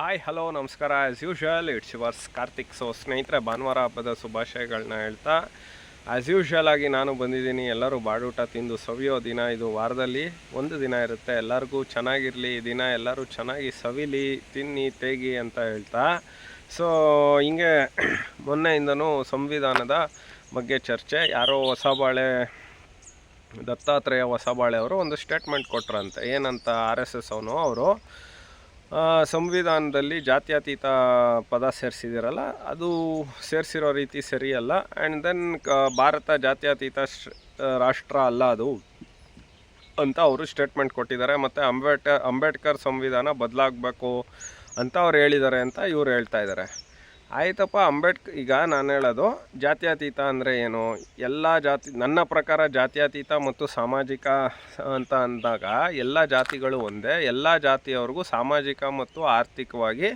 Hi hello ನಮಸ್ಕಾರ. As usual it's yours Karthik so ಸ್ನೇಹಿತರೆ, ಭಾನುವಾರ ಹಬ್ಬದ ಶುಭಾಶಯಗಳನ್ನ ಹೇಳ್ತಾ ಆ್ಯಸ್ ಯೂಶ್ವಲ್ ಆಗಿ ನಾನು ಬಂದಿದ್ದೀನಿ. ಎಲ್ಲರೂ ಬಾಡೂಟ ತಿಂದು ಸವಿಯೋ ದಿನ ಇದು ವಾರದಲ್ಲಿ. ಒಂದು ದಿನ ಇರುತ್ತೆ. ಎಲ್ಲರಿಗೂ ಚೆನ್ನಾಗಿರಲಿ. ದಿನ ಎಲ್ಲರೂ ಚೆನ್ನಾಗಿ ಸವಿಲಿ, ತಿನ್ನಿ, ತೇಗಿ ಅಂತ ಹೇಳ್ತಾ. ಸೊ ಹಿಂಗೆ ಮೊನ್ನೆಯಿಂದನೂ ಸಂವಿಧಾನದ ಬಗ್ಗೆ ಚರ್ಚೆ. ಯಾರೋ ಹೊಸ ಬಾಳೆ ದತ್ತಾತ್ರೇಯ ಹೊಸಬಾಳೆ ಅವರು ಒಂದು ಸ್ಟೇಟ್ಮೆಂಟ್ ಕೊಟ್ರಂತೆ. ಏನಂತ ಆರ್ ಎಸ್ ಎಸ್ ಅವನು, ಅವರು. ಸಂವಿಧಾನದಲ್ಲಿ ಜಾತ್ಯತೀತ ಪದ ಸೇರಿಸಿದಿರಲ್ಲ ಅದು ಸೇರಿಸಿರೋ ರೀತಿ ಸರಿಯಲ್ಲ. ಆ್ಯಂಡ್ ದೆನ್ ಕ, ಭಾರತ ಜಾತ್ಯತೀತ ರಾಷ್ಟ್ರ ಅಲ್ಲ ಅದು ಅಂತ ಅವರು ಸ್ಟೇಟ್ಮೆಂಟ್ ಕೊಟ್ಟಿದ್ದಾರೆ. ಮತ್ತು ಅಂಬೇಡ್ಕರ್ ಅಂಬೇಡ್ಕರ್ ಸಂವಿಧಾನ ಬದಲಾಗಬೇಕು ಅಂತ ಅವ್ರು ಹೇಳಿದ್ದಾರೆ ಅಂತ ಇವ್ರು ಹೇಳ್ತಾ ಇದ್ದಾರೆ. ಆಯ್ತಪ್ಪ ಅಂಬೇಡ್ಕರ್ ಈಗ ನಾನು ಹೇಳೋದು, ಜಾತ್ಯತೀತ ಅಂದರೆ ಏನು? ಎಲ್ಲ ಜಾತಿ, ನನ್ನ ಪ್ರಕಾರ ಜಾತ್ಯತೀತ ಮತ್ತು ಸಾಮಾಜಿಕ ಅಂತ ಅಂದಾಗ ಎಲ್ಲ ಜಾತಿಗಳು ಒಂದೇ. ಎಲ್ಲ ಜಾತಿಯವ್ರಿಗೂ ಸಾಮಾಜಿಕ ಮತ್ತು ಆರ್ಥಿಕವಾಗಿ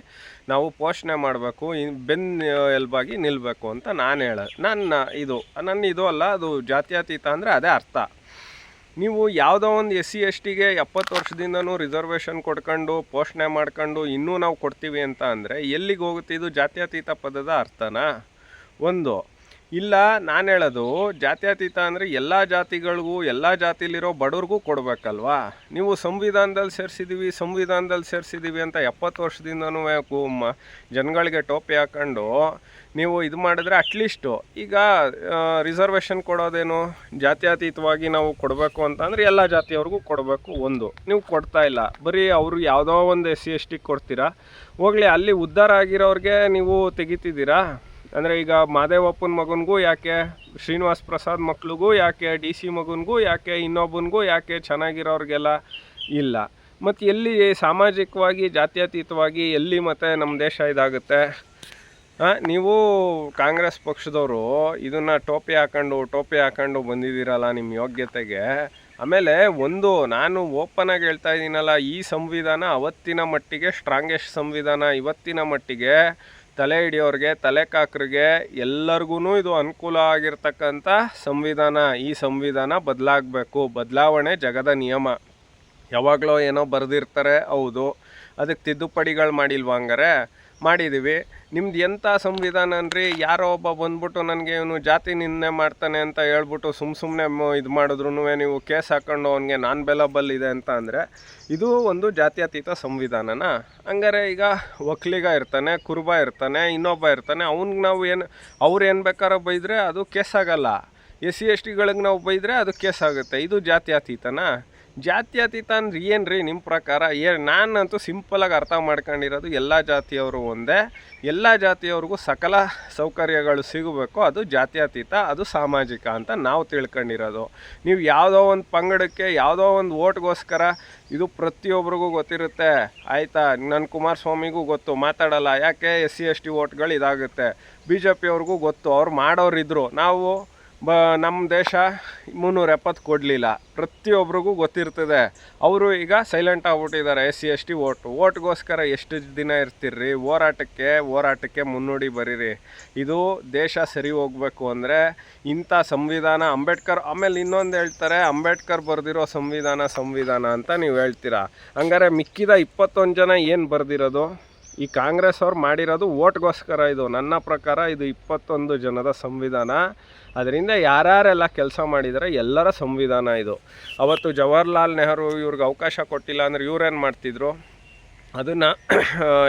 ನಾವು ಪೋಷಣೆ ಮಾಡಬೇಕು ಬೆನ್ನು ಎಲ್ಬಾಗಿ ನಿಲ್ಲಬೇಕು ಅಂತ ನಾನು ಹೇಳ, ನನ್ನ ಇದು ನನ್ನ ಇದು ಅಲ್ಲ, ಅದು ಜಾತ್ಯತೀತ ಅಂದರೆ ಅದೇ ಅರ್ಥ. ನೀವು ಯಾವುದೋ ಒಂದು ಎಸ್ ಸಿ ಎಸ್ ಟಿಗೆ ಎಪ್ಪತ್ತು ವರ್ಷದಿಂದನೂ ರಿಸರ್ವೇಷನ್ ಕೊಡ್ಕೊಂಡು, ಪೋಷಣೆ ಮಾಡ್ಕೊಂಡು ಇನ್ನೂ ನಾವು ಕೊಡ್ತೀವಿ ಅಂತ ಅಂದರೆ ಎಲ್ಲಿಗೆ ಹೋಗುತ್ತೆ ಇದು ಜಾತ್ಯತೀತ ಪದದ ಅರ್ಥನಾ? ಒಂದು ಇಲ್ಲ, ನಾನು ಹೇಳೋದು ಜಾತ್ಯತೀತ ಅಂದರೆ ಎಲ್ಲ ಜಾತಿಗಳಿಗೂ, ಎಲ್ಲ ಜಾತಿಲಿರೋ ಬಡವ್ರಿಗೂ ಕೊಡಬೇಕಲ್ವಾ? ನೀವು ಸಂವಿಧಾನದಲ್ಲಿ ಸೇರಿಸಿದ್ದೀವಿ ಸಂವಿಧಾನದಲ್ಲಿ ಸೇರಿಸಿದ್ದೀವಿ ಅಂತ ಎಪ್ಪತ್ತು ವರ್ಷದಿಂದನೂ ಜನಗಳಿಗೆ ಟೋಪಿ ಹಾಕೊಂಡು ನೀವು ಇದು ಮಾಡಿದ್ರೆ ಅಟ್ಲೀಸ್ಟು ಈಗ ರಿಸರ್ವೇಷನ್ ಕೊಡೋದೇನು? ಜಾತ್ಯತೀತವಾಗಿ ನಾವು ಕೊಡಬೇಕು ಅಂತ ಅಂದರೆ ಎಲ್ಲ ಜಾತಿಯವ್ರಿಗೂ ಕೊಡಬೇಕು ಒಂದು. ನೀವು ಕೊಡ್ತಾ ಇಲ್ಲ. ಬರೀ ಅವರು ಯಾವುದೋ ಒಂದು ಎಸ್ ಸಿ ಎಸ್ ಟಿ ಕೊಡ್ತೀರಾ? ಹೋಗಲಿ, ಅಲ್ಲಿ ಉದ್ಧಾರ ಆಗಿರೋರಿಗೆ ನೀವು ತೆಗಿತಿದ್ದೀರಾ? ಅಂದರೆ ಈಗ ಮಾದೇವಪ್ಪನ ಮಗನಿಗೂ ಯಾಕೆ ಶ್ರೀನಿವಾಸ್ ಪ್ರಸಾದ್ ಮಕ್ಳಿಗೂ ಯಾಕೆ ಡಿ ಸಿ ಮಗನಿಗೂ ಯಾಕೆ ಇನ್ನೊಬ್ಬನಿಗೂ ಯಾಕೆ ಚೆನ್ನಾಗಿರೋರಿಗೆಲ್ಲ ಇಲ್ಲ. ಮತ್ತು ಎಲ್ಲಿ ಸಾಮಾಜಿಕವಾಗಿ, ಜಾತ್ಯತೀತವಾಗಿ ಎಲ್ಲಿ ಮತ್ತೆ ನಮ್ಮ ದೇಶ ಇದಾಗುತ್ತೆ? ನೀವು ಕಾಂಗ್ರೆಸ್ ಪಕ್ಷದವರು ಇದನ್ನು ಟೋಪಿ ಹಾಕೊಂಡು ಟೋಪಿ ಹಾಕೊಂಡು ಬಂದಿದ್ದೀರಲ್ಲ ನಿಮ್ಮ ಯೋಗ್ಯತೆಗೆ. ಆಮೇಲೆ ಒಂದು, ನಾನು ಓಪನ್ ಆಗಿ ಹೇಳ್ತಾ ಇದ್ದೀನಲ್ಲ, ಈ ಸಂವಿಧಾನ ಅವತ್ತಿನ ಮಟ್ಟಿಗೆ ಸ್ಟ್ರಾಂಗೆಸ್ಟ್ ಸಂವಿಧಾನ ಇವತ್ತಿನ ಮಟ್ಟಿಗೆ ತಲೆ ಹಿಡಿಯೋರಿಗೆ, ತಲೆ ಕಾಕ್ರಿಗೆ ಎಲ್ಲರಿಗೂ ಇದು ಅನುಕೂಲ ಆಗಿರ್ತಕ್ಕಂಥ ಸಂವಿಧಾನ. ಈ ಸಂವಿಧಾನ ಬದಲಾಗಬೇಕು. ಬದಲಾವಣೆ ಜಗದ ನಿಯಮ. ಯಾವಾಗಲೋ ಏನೋ ಬರೆದಿರ್ತಾರೆ, ಹೌದು. ಅದಕ್ಕೆ ತಿದ್ದುಪಡಿಗಳು ಮಾಡಿಲ್ವ ಹಂಗಾರೆ? ಮಾಡಿದ್ದೀವಿ. ನಿಮ್ದು ಎಂಥ ಸಂವಿಧಾನ ಅನ್ರಿ ಯಾರೋ ಒಬ್ಬ ಬಂದ್ಬಿಟ್ಟು ನನಗೆ ಇವನು ಜಾತಿ ನಿನ್ನೆ ಮಾಡ್ತಾನೆ ಅಂತ ಹೇಳ್ಬಿಟ್ಟು ಸುಮ್ಮ ಸುಮ್ಮನೆ ಇದು ಮಾಡಿದ್ರು ನೀವು ಕೇಸ್ ಹಾಕೊಂಡು ಅವನಿಗೆ ನಾನ್ ಬೆಲಬಲ್ ಇದೆ ಅಂತ ಅಂದರೆ ಇದು ಒಂದು ಜಾತ್ಯತೀತ ಸಂವಿಧಾನನ. ಹಂಗಾರೆ ಈಗ ಒಕ್ಲಿಗ ಇರ್ತಾನೆ, ಕುರುಬ ಇರ್ತಾನೆ, ಇನ್ನೊಬ್ಬ ಇರ್ತಾನೆ, ಅವ್ನಿಗೆ ನಾವು ಏನು ಅವ್ರು ಏನು ಬೇಕಾರೋ ಬೈದರೆ ಅದು ಕೇಸ್ ಆಗಲ್ಲ. ಎಸ್ ಸಿ ಎಸ್ ಟಿಗಳಿಗೆ ನಾವು ಬೈದರೆ ಅದು ಕೇಸ್ ಆಗುತ್ತೆ. ಇದು ಜಾತ್ಯತೀತನಾ? ಜಾತ್ಯತೀತ ಅಂದ್ರೆ ಏನು ರೀ ನಿಮ್ಮ ಪ್ರಕಾರ? ಏ, ನಾನಂತೂ ಸಿಂಪಲಾಗಿ ಅರ್ಥ ಮಾಡ್ಕೊಂಡಿರೋದು ಎಲ್ಲ ಜಾತಿಯವರು ಒಂದೇ. ಎಲ್ಲ ಜಾತಿಯವ್ರಿಗೂ ಸಕಲ ಸೌಕರ್ಯಗಳು ಸಿಗಬೇಕು. ಅದು ಜಾತ್ಯತೀತ ಅದು ಸಾಮಾಜಿಕ ಅಂತ ನಾವು ತಿಳ್ಕೊಂಡಿರೋದು. ನೀವು ಯಾವುದೋ ಒಂದು ಪಂಗಡಕ್ಕೆ, ಯಾವುದೋ ಒಂದು ಓಟ್ಗೋಸ್ಕರ ಇದು ಪ್ರತಿಯೊಬ್ಬರಿಗೂ ಗೊತ್ತಿರುತ್ತೆ. ಆಯಿತಾ? ನನ್ನ ಕುಮಾರಸ್ವಾಮಿಗೂ ಗೊತ್ತು, ಮಾತಾಡಲ್ಲ. ಯಾಕೆ ಎಸ್ ಸಿ, ಎಸ್ ಟಿ ಓಟ್ಗಳು ಇದಾಗುತ್ತೆ? ಬಿ ಜೆ ಪಿಯವ್ರಿಗೂ ಗೊತ್ತು. ಅವ್ರು ಮಾಡೋರಿದ್ರು. ನಾವು ಬ ನಮ್ಮ ದೇಶ ಮುನ್ನೂರ ಎಪ್ಪತ್ತು ಕೊಡಲಿಲ್ಲ. ಪ್ರತಿಯೊಬ್ಬರಿಗೂ ಗೊತ್ತಿರ್ತದೆ. ಅವರು ಈಗ silent ಆಗ್ಬಿಟ್ಟಿದ್ದಾರೆ S C, S T vote. ಓಟ್ಗೋಸ್ಕರ ಎಷ್ಟು ದಿನ ಇರ್ತೀರ್ರಿ? ಹೋರಾಟಕ್ಕೆ ಹೋರಾಟಕ್ಕೆ ಮುನ್ನುಡಿ ಬರೀರಿ. ಇದು ದೇಶ ಸರಿ ಹೋಗಬೇಕು ಅಂದರೆ ಇಂಥ ಸಂವಿಧಾನ, ಅಂಬೇಡ್ಕರ್ ಆಮೇಲೆ ಇನ್ನೊಂದು ಹೇಳ್ತಾರೆ, ಅಂಬೇಡ್ಕರ್ ಬರೆದಿರೋ ಸಂವಿಧಾನ ಸಂವಿಧಾನ ಅಂತ ನೀವು ಹೇಳ್ತೀರಾ? ಹಂಗಾರೆ ಮಿಕ್ಕಿದ ಇಪ್ಪತ್ತೊಂದು ಜನ ಏನು ಬರೆದಿರೋದು? ಈ ಕಾಂಗ್ರೆಸ್ ಅವ್ರು ಮಾಡಿರೋದು ಓಟ್ಗೋಸ್ಕರ ಇದು. ನನ್ನ ಪ್ರಕಾರ ಇದು ಇಪ್ಪತ್ತೊಂದು ಜನದ ಸಂವಿಧಾನ. ಅದರಿಂದ ಯಾರ್ಯಾರೆಲ್ಲ ಕೆಲಸ ಮಾಡಿದರೆ ಎಲ್ಲರ ಸಂವಿಧಾನ ಇದು. ಅವತ್ತು ಜವಾಹರ್ಲಾಲ್ ನೆಹರು ಇವ್ರಿಗೆ ಅವಕಾಶ ಕೊಟ್ಟಿಲ್ಲ ಅಂದರೆ ಇವ್ರೇನು ಮಾಡ್ತಿದ್ರು? ಅದನ್ನು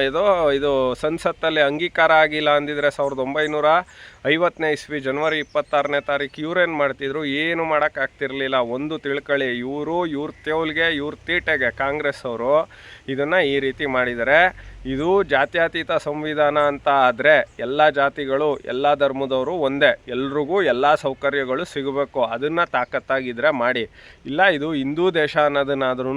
ಇದು ಇದು ಸಂಸತ್ತಲ್ಲಿ ಅಂಗೀಕಾರ ಆಗಿಲ್ಲ ಅಂದಿದ್ರೆ ಸಾವಿರದ ಒಂಬೈನೂರ ಐವತ್ತನೇ ಇಸ್ವಿ ಜನವರಿ ಇಪ್ಪತ್ತಾರನೇ ತಾರೀಕು ಇವ್ರೇನು ಮಾಡ್ತಿದ್ರು? ಏನು ಮಾಡೋಕ್ಕಾಗ್ತಿರ್ಲಿಲ್ಲ ಒಂದು ತಿಳ್ಕೊಳ್ಳಿ ಇವರು, ಇವ್ರ ತೇವಲ್ಗೆ ಇವ್ರ ತೀಟೆಗೆ ಕಾಂಗ್ರೆಸ್ ಅವರು ಇದನ್ನು ಈ ರೀತಿ ಮಾಡಿದರೆ, ಇದು ಜಾತ್ಯತೀತ ಸಂವಿಧಾನ ಅಂತ ಆದರೆ ಎಲ್ಲ ಜಾತಿಗಳು, ಎಲ್ಲ ಧರ್ಮದವರು ಒಂದೇ. ಎಲ್ರಿಗೂ ಎಲ್ಲ ಸೌಕರ್ಯಗಳು ಸಿಗಬೇಕು. ಅದನ್ನು ತಾಕತ್ತಾಗಿದ್ದರೆ ಮಾಡಿ. ಇಲ್ಲ, ಇದು ಹಿಂದೂ ದೇಶ ಅನ್ನೋದನ್ನಾದ್ರೂ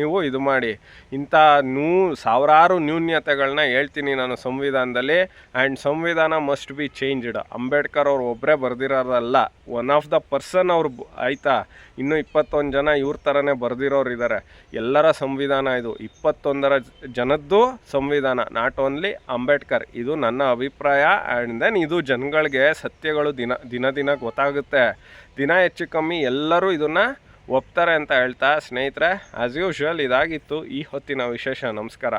ನೀವು ಇದು ಮಾಡಿ. ಇಂಥ ನೂ ಸಾವಿರಾರು ನ್ಯೂನ್ಯತೆಗಳನ್ನ ಹೇಳ್ತೀನಿ ನಾನು ಸಂವಿಧಾನದಲ್ಲಿ. ಆ್ಯಂಡ್ ಸಂವಿಧಾನ ಮಸ್ಟ್ ಬಿ ಚೇಂಜ್ಡ್ ಅಂಬೇಡ್ಕರ್ ಅವ್ರು ಒಬ್ಬರೇ ಬರೆದಿರೋರಲ್ಲ ಒನ್ ಆಫ್ ದ ಪರ್ಸನ್ ಅವ್ರು ಆಯಿತಾ? ಇನ್ನೂ ಇಪ್ಪತ್ತೊಂದು ಜನ ಇವ್ರ ಥರನೇ ಬರೆದಿರೋರು ಇದ್ದಾರೆ ಎಲ್ಲರ ಸಂವಿಧಾನ ಇದು. ಇಪ್ಪತ್ತೊಂದರ ಜನದ್ದು ಸಂವಿಧಾನ ನಾಟ್ ಓನ್ಲಿ ಅಂಬೇಡ್ಕರ್. ಇದು ನನ್ನ ಅಭಿಪ್ರಾಯ. ಆ್ಯಂಡ್ ದೆನ್ ಇದು ಜನಗಳಿಗೆ ಸತ್ಯಗಳು ದಿನ ದಿನ ದಿನ ಗೊತ್ತಾಗುತ್ತೆ. ದಿನ ಹೆಚ್ಚು ಕಮ್ಮಿ ಎಲ್ಲರೂ ಇದನ್ನು ಒಪ್ತಾರೆ ಅಂತ ಹೇಳ್ತಾ ಸ್ನೇಹಿತರೆ ಆ್ಯಸ್ ಯೂಶ್ವಲ್ ಇದಾಗಿತ್ತು ಈ ಹೊತ್ತಿನ ವಿಶೇಷ ನಮಸ್ಕಾರ.